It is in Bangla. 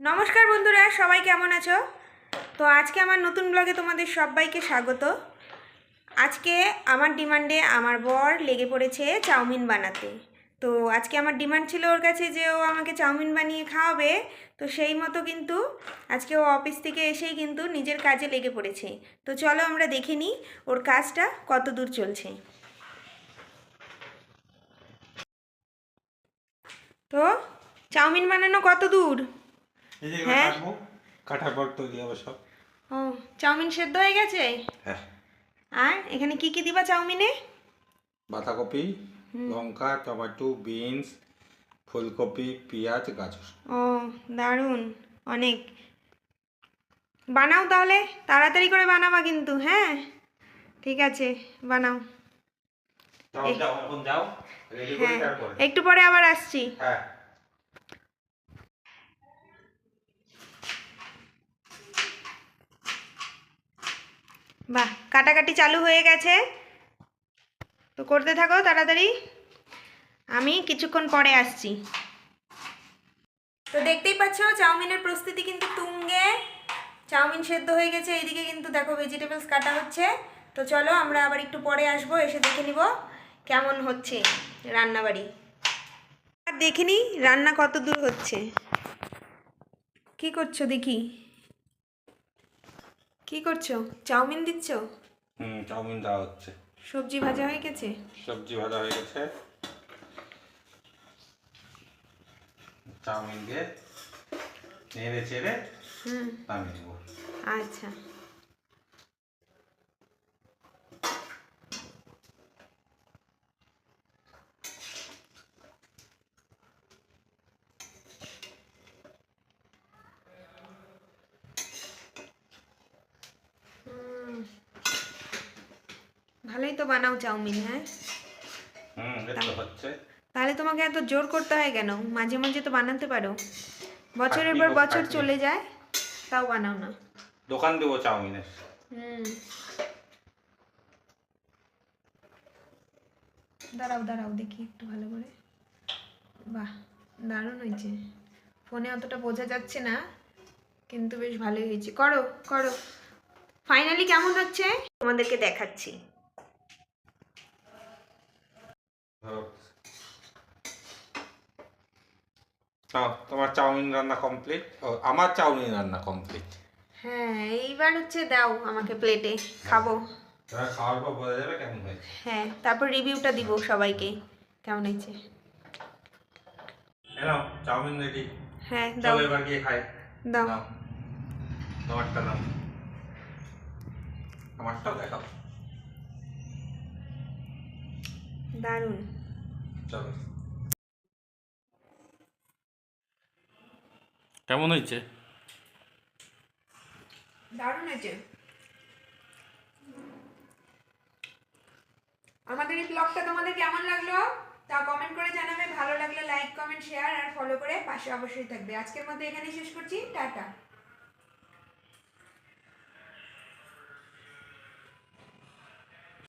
নমস্কার বন্ধুরা, সবাই কেমন আছো? তো আজকে আমার নতুন ব্লগে তোমাদের সবাইকে স্বাগত। আজকে আমার ডিমান্ডে আমার বর লেগে পড়েছে চাউমিন বানাতে। তো আজকে আমার ডিমান্ড ছিল ওর কাছে যে ও আমাকে চাউমিন বানিয়ে খাওয়াবে। তো সেই মতো কিন্তু আজকে ও অফিস থেকে এসেই কিন্তু নিজের কাজে লেগে পড়েছে। তো চলো আমরা দেখে নিই ওর কাজটা কত দূর চলছে। তো চাউমিন বানানো কত দূর? এই যে হ্যাঁ? কাটবো। কাটার পর তৈরি হবে সব। ও চাউমিন সেদ্ধ হয়ে গেছে? হ্যাঁ। আর এখানে কি কি দিবা চাউমিনে? বাঁধাকপি লঙ্কা টমেটো বিনস ফুলকপি পেঁয়াজ গাজর। ও দারুণ। অনেক। বানাও তাহলে। তাড়াতাড়ি করে বানাবা কিন্তু হ্যাঁ? ঠিক আছে বানাও। যাও এখন যাও রেডি করে হ্যাঁ। তারপরে। একটু পরে আবার আসছি। হ্যাঁ। বাহ, কাটাকাটি চালু হয়ে গেছে। তো করতে থাকো তাড়াতাড়ি। আমি কিছুক্ষণ পরে আসছি। তো দেখতেই পাচ্ছ, চাউমিনের প্রস্তুতি কিন্তু তুঙ্গে। চাউমিন সেদ্ধ হয়ে গেছে, এইদিকে কিন্তু দেখো ভেজিটেবলস কাটা হচ্ছে। তো চলো, আমরা আবার একটু পরে আসব, এসে দেখে নিব কেমন হচ্ছে রান্নাবাড়ি। আর দেখে নিই রান্না কত দূর হচ্ছে। কি করছ দেখি? কি করছ? চাউমিন দিচ্ছ? হুম চাউমিন দেওয়া হচ্ছে। সবজি ভাজা হয়ে গেছে? সবজি ভাজা হয়ে গেছে। চাউমিন দিয়ে নেড়ে চেড়ে হুম। নামিয়ে আচ্ছা। ভালোই তো বানাও চাউমিন হ্যাঁ? তাহলে তোমাকে এত জোর করতে হয় কেন? মাঝে মাঝে তো বানাতে পারো। বছরের পর বছর চলে যায় তাও বানাও না। দোকান দেবো চাউমিনের। হুম। দাঁড়াও দাঁড়াও দেখি একটু ভালো করে। বাহ দারুণ হয়েছে। ফোনে অতটা বোঝা যাচ্ছে না কিন্তু বেশ ভালোই হয়েছে। করো করো। ফাইনালি কেমন হচ্ছে? তোমাদেরকে দেখাচ্ছি। তোমার চাউমিন রান্না কমপ্লিট আমার চাউমিন রান্না কমপ্লিট হ্যাঁ এইবার হচ্ছে দাও আমাকে প্লেটে খাব। তোমার খাওয়ার পর বোঝা যাবে কেমন হয়েছে? হ্যাঁ তারপর রিভিউটা দিব সবাইকে কেমন হয়েছে? চাউমিন রেডি হ্যাঁ দাও। এবার গিয়ে খাই। দাও। তোমারটা আমারটাও দেখাও। দারুণ চলো কেমন হয়েছে? দারুণ হয়েছে। আমাদের এই ব্লগটা তোমাদের কেমন লাগল? তা কমেন্ট করে জানাবে। ভালো লাগলে লাইক কমেন্ট শেয়ার আর ফলো করে পাশে অবশ্যই থাকবে। আজকের মধ্যে এখানে শেষ করছি। টাটা।